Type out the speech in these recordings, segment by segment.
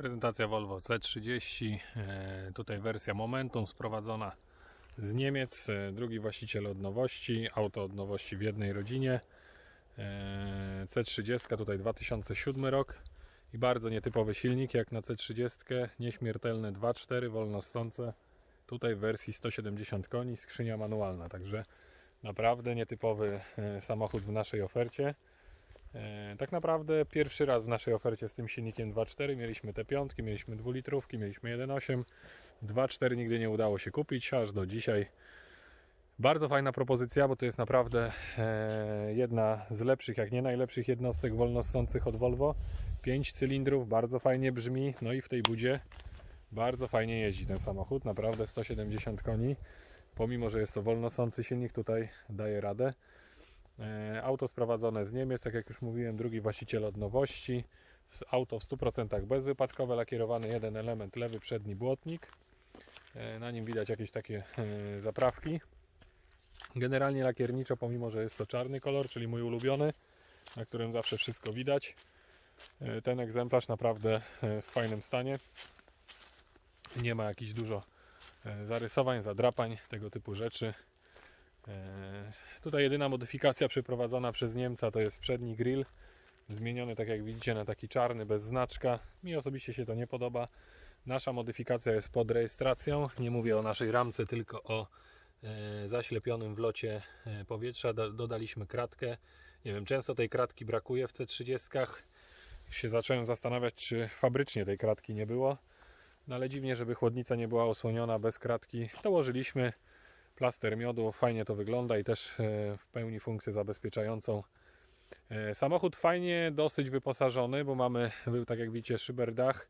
Prezentacja Volvo C30. e, Tutaj wersja Momentum sprowadzona z Niemiec. e, Drugi właściciel od nowości. Auto od nowości w jednej rodzinie. E, C30 tutaj 2007 rok. I bardzo nietypowy silnik jak na C30. Nieśmiertelne 2.4 wolnostrące. Tutaj w wersji 170 koni, skrzynia manualna. Także naprawdę nietypowy samochód w naszej ofercie. E, Tak naprawdę pierwszy raz w naszej ofercie z tym silnikiem 2.4 mieliśmy te piątki, mieliśmy dwulitrówki, mieliśmy 1.8. 2.4 nigdy nie udało się kupić, aż do dzisiaj. Bardzo fajna propozycja, bo to jest naprawdę e, jedna z lepszych, jak nie najlepszych jednostek wolnossących od Volvo. 5 cylindrów, bardzo fajnie brzmi, no i w tej budzie bardzo fajnie jeździ ten samochód, naprawdę 170 koni. Pomimo, że jest to wolnosący silnik, tutaj daje radę. E, Auto sprowadzone z Niemiec, tak jak już mówiłem, drugi właściciel od nowości. Auto w 100% bezwypadkowe, lakierowany jeden element, lewy przedni błotnik. E, Na nim widać jakieś takie e, zaprawki. Generalnie lakierniczo, pomimo że jest to czarny kolor, czyli mój ulubiony, na którym zawsze wszystko widać. Ten egzemplarz naprawdę w fajnym stanie. Nie ma jakichś dużo zarysowań, zadrapań, tego typu rzeczy. E, Tutaj jedyna modyfikacja przeprowadzona przez Niemca to jest przedni grill. Zmieniony, tak jak widzicie, na taki czarny, bez znaczka. Mi osobiście się to nie podoba. Nasza modyfikacja jest pod rejestracją. Nie mówię o naszej ramce, tylko o e, zaślepionym wlocie e, powietrza. Do, dodaliśmy kratkę. Nie wiem, często tej kratki brakuje w C30. Się zacząłem zastanawiać, czy fabrycznie tej kratki nie było. No ale dziwnie, żeby chłodnica nie była osłoniona bez kratki. Dołożyliśmy plaster miodu, fajnie to wygląda i też e, w pełni funkcję zabezpieczającą. E, Samochód fajnie dosyć wyposażony, bo mamy, tak jak widzicie, szyberdach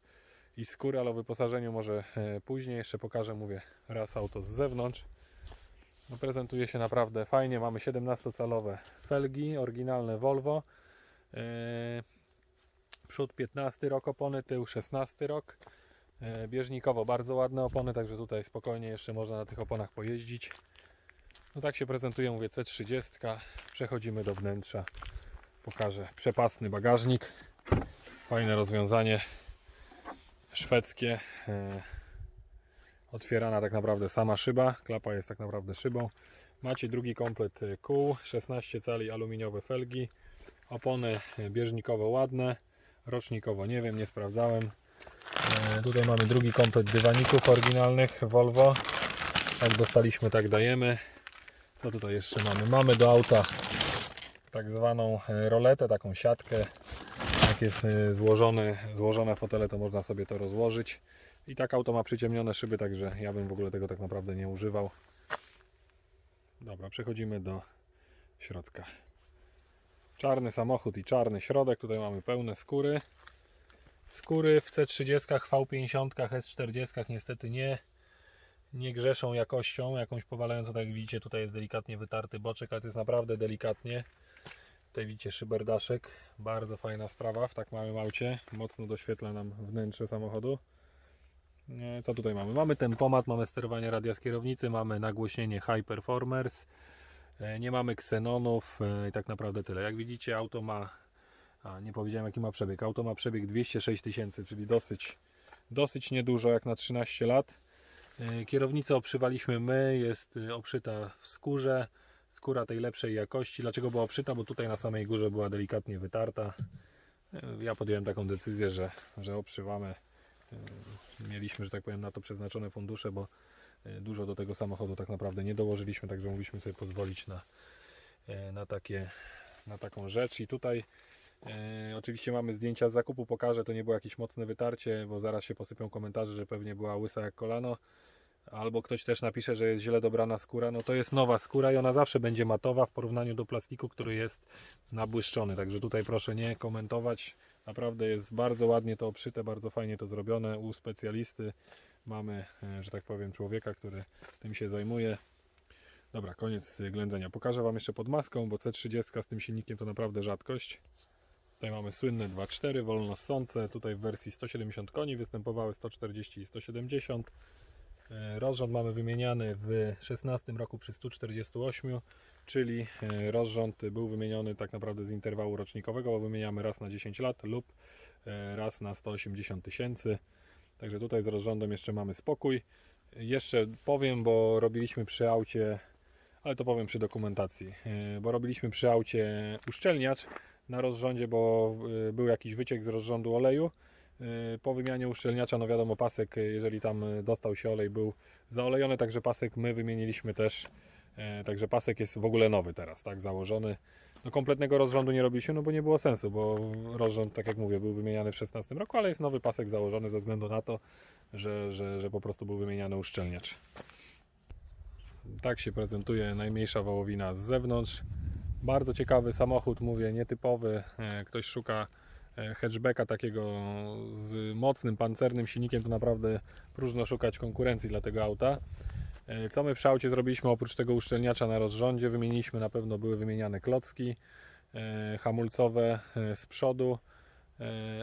i skóry, ale o wyposażeniu może e, później. Jeszcze pokażę, mówię, raz auto z zewnątrz. No, prezentuje się naprawdę fajnie. Mamy 17-calowe felgi, oryginalne Volvo. Przód 15 rok opony, tył 16 rok. E, Bieżnikowo bardzo ładne opony, także tutaj spokojnie jeszcze można na tych oponach pojeździć. No tak się prezentuje, mówię, C30. Przechodzimy do wnętrza. Pokażę przepasny bagażnik. Fajne rozwiązanie szwedzkie. E, Otwierana tak naprawdę sama szyba. Klapa jest tak naprawdę szybą. Macie drugi komplet e, kół, 16 cali aluminiowe felgi. Opony bieżnikowo ładne. Rocznikowo nie wiem, nie sprawdzałem. E, Tutaj mamy drugi komplet dywaników oryginalnych Volvo. Jak dostaliśmy, tak dajemy. Co tutaj jeszcze mamy? Mamy do auta tak zwaną e, roletę, taką siatkę. Jak jest e, złożony, złożone fotele, to można sobie to rozłożyć. I tak auto ma przyciemnione szyby, także ja bym w ogóle tego tak naprawdę nie używał. Dobra, przechodzimy do środka. Czarny samochód i czarny środek. Tutaj mamy pełne skóry. Skóry w C30, V50, S40 niestety nie, nie grzeszą jakością, jakąś powalającą, tak jak widzicie, tutaj jest delikatnie wytarty boczek, ale to jest naprawdę delikatnie. Tutaj widzicie szyberdaszek, bardzo fajna sprawa w tak małym aucie, mocno doświetla nam wnętrze samochodu. Co tutaj mamy? Mamy tempomat, mamy sterowanie radia z kierownicy, mamy nagłośnienie High Performers, e, nie mamy ksenonów e, i tak naprawdę tyle. Jak widzicie auto ma a, nie powiedziałem jaki ma przebieg. Auto ma przebieg 206 tysięcy, czyli dosyć, dosyć niedużo jak na 13 lat. E, Kierownicę obszywaliśmy my, jest e, obszyta w skórze. Skóra tej lepszej jakości. Dlaczego była obszyta? Bo tutaj na samej górze była delikatnie wytarta. E, Ja podjąłem taką decyzję, że, że obszywamy. Mieliśmy, że tak powiem, na to przeznaczone fundusze, bo dużo do tego samochodu tak naprawdę nie dołożyliśmy, także mogliśmy sobie pozwolić na, na, takie, na taką rzecz. I tutaj E, oczywiście mamy zdjęcia z zakupu, pokażę, to nie było jakieś mocne wytarcie, bo zaraz się posypią komentarze, że pewnie była łysa jak kolano. Albo ktoś też napisze, że jest źle dobrana skóra. No to jest nowa skóra i ona zawsze będzie matowa w porównaniu do plastiku, który jest nabłyszczony. Także tutaj proszę nie komentować. Naprawdę jest bardzo ładnie to obszyte, bardzo fajnie to zrobione. U specjalisty mamy, e, że tak powiem, człowieka, który tym się zajmuje. Dobra, koniec ględzenia. Pokażę Wam jeszcze pod maską, bo C30 z tym silnikiem to naprawdę rzadkość. Tutaj mamy słynne 2.4 wolnossące. Tutaj w wersji 170 koni występowały 140 i 170. E, Rozrząd mamy wymieniany w 16 roku przy 148, czyli e, rozrząd był wymieniony tak naprawdę z interwału rocznikowego, bo wymieniamy raz na 10 lat lub e, raz na 180 tysięcy. Także tutaj z rozrządem jeszcze mamy spokój. Jeszcze powiem, bo robiliśmy przy aucie, ale to powiem przy dokumentacji, bo robiliśmy przy aucie uszczelniacz na rozrządzie, bo e, był jakiś wyciek z rozrządu oleju. E, Po wymianie uszczelniacza, no wiadomo, pasek, e, jeżeli tam dostał się olej, był zaolejony, także pasek my wymieniliśmy też. E, Także pasek jest w ogóle nowy teraz, tak, założony. No kompletnego rozrządu nie robiliśmy, no bo nie było sensu, bo rozrząd, tak jak mówię, był wymieniany w 16 roku, ale jest nowy pasek założony ze względu na to, że, że, że po prostu był wymieniany uszczelniacz. Tak się prezentuje najmniejsza wołowina z zewnątrz. Bardzo ciekawy samochód, mówię, nietypowy. E, Ktoś szuka e, hatchbacka takiego z mocnym, pancernym silnikiem, to naprawdę próżno szukać konkurencji dla tego auta. E, Co my przy aucie zrobiliśmy oprócz tego uszczelniacza na rozrządzie? Wymieniliśmy na pewno były wymieniane klocki hamulcowe z przodu,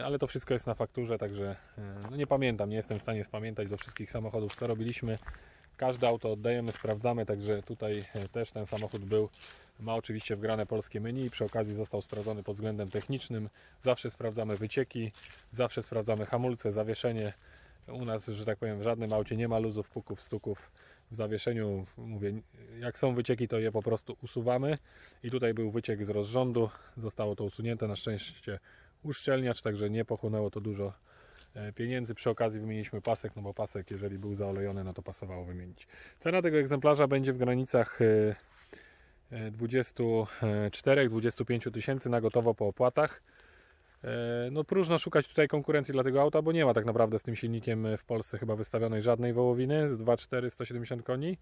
ale to wszystko jest na fakturze, także no nie pamiętam, nie jestem w stanie spamiętać do wszystkich samochodów co robiliśmy. Każde auto oddajemy, sprawdzamy, także tutaj e, też ten samochód był. Ma oczywiście wgrane polskie menu, przy okazji został sprawdzony pod względem technicznym. Zawsze sprawdzamy wycieki, zawsze sprawdzamy hamulce, zawieszenie. U nas, że tak powiem, w żadnym aucie nie ma luzów, puków, stuków. W zawieszeniu, mówię, jak są wycieki, to je po prostu usuwamy. I tutaj był wyciek z rozrządu, zostało to usunięte. Na szczęście uszczelniacz, także nie pochłonęło to dużo pieniędzy. Przy okazji wymieniliśmy pasek, no bo pasek, jeżeli był zaolejony, no to pasowało wymienić. Cena tego egzemplarza będzie w granicach e, e, 24-25 tysięcy na gotowo po opłatach. E, No próżno szukać tutaj konkurencji dla tego auta, bo nie ma tak naprawdę z tym silnikiem w Polsce chyba wystawionej żadnej wołowiny z 2.4 170 koni.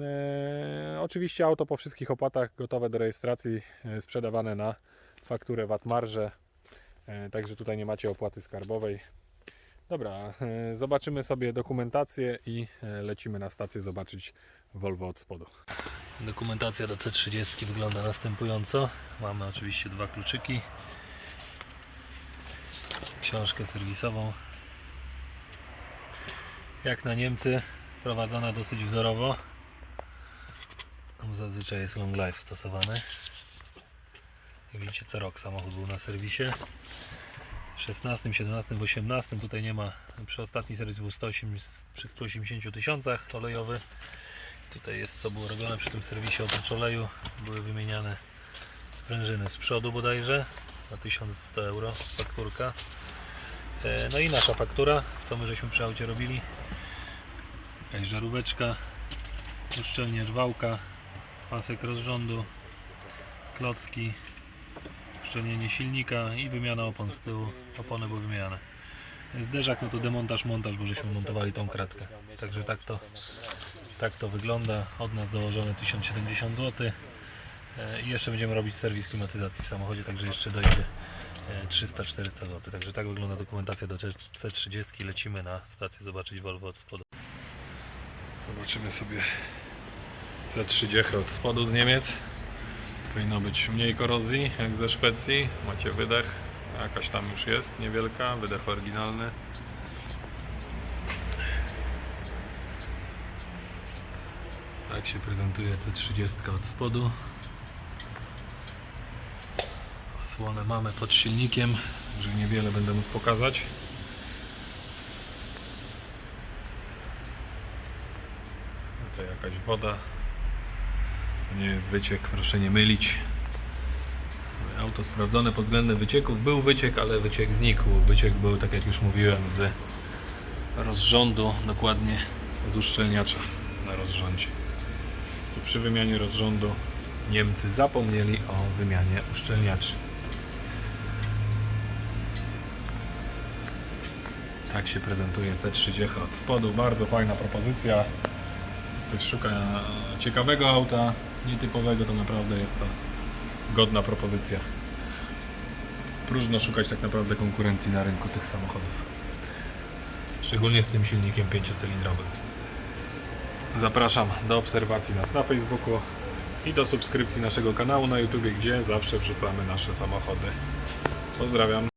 E, oczywiście auto po wszystkich opłatach gotowe do rejestracji, e, sprzedawane na fakturę VAT marże. E, także tutaj nie macie opłaty skarbowej. Dobra, e, zobaczymy sobie dokumentację i e, lecimy na stację zobaczyć Volvo od spodu. Dokumentacja do C30 wygląda następująco. Mamy oczywiście dwa kluczyki. Książkę serwisową. Jak na Niemcy, prowadzona dosyć wzorowo. Tam zazwyczaj jest long life stosowany. Jak widzicie, co rok samochód był na serwisie. W 16, 17, 18 tutaj nie ma. Przy ostatni serwis był 108, przy 180 tysiącach olejowy. Tutaj jest co było robione przy tym serwisie oprócz oleju. Były wymieniane sprężyny z przodu bodajże za 1100 euro fakturka. E, No i nasza faktura, co my żeśmy przy aucie robili. Jakaś żaróweczka, uszczelniacz wałka, pasek rozrządu, klocki, uszczelnienie silnika i wymiana opon z tyłu. Opony były wymieniane. Zderzak no to demontaż, montaż, bo żeśmy montowali tą kratkę. Także tak to tak to wygląda. Od nas dołożone 1070 zł. E, I jeszcze będziemy robić serwis klimatyzacji w samochodzie, także jeszcze dojdzie e, 300-400 zł. Także tak wygląda dokumentacja do C30. Lecimy na stację zobaczyć Volvo od spodu. Zobaczymy sobie C30 od spodu z Niemiec. Powinno być mniej korozji jak ze Szwecji. Macie wydech. Jakaś tam już jest, niewielka. Wydech oryginalny. Tak się prezentuje C30 od spodu. Osłonę mamy pod silnikiem. Że niewiele będę mógł pokazać. Tutaj jakaś woda. To nie jest wyciek, proszę nie mylić. Auto sprawdzone pod względem wycieków. Był wyciek, ale wyciek znikł. Wyciek był, tak jak już mówiłem, z rozrządu, dokładnie z uszczelniacza na rozrządzie. Przy wymianie rozrządu Niemcy zapomnieli o wymianie uszczelniaczy. Tak się prezentuje C30 od spodu. Bardzo fajna propozycja. Ktoś szuka ciekawego auta, nietypowego, to naprawdę jest to godna propozycja. Próżno szukać tak naprawdę konkurencji na rynku tych samochodów. Szczególnie z tym silnikiem pięciocylindrowym. Zapraszam do obserwacji nas na Facebooku i do subskrypcji naszego kanału na YouTube, gdzie zawsze wrzucamy nasze samochody. Pozdrawiam.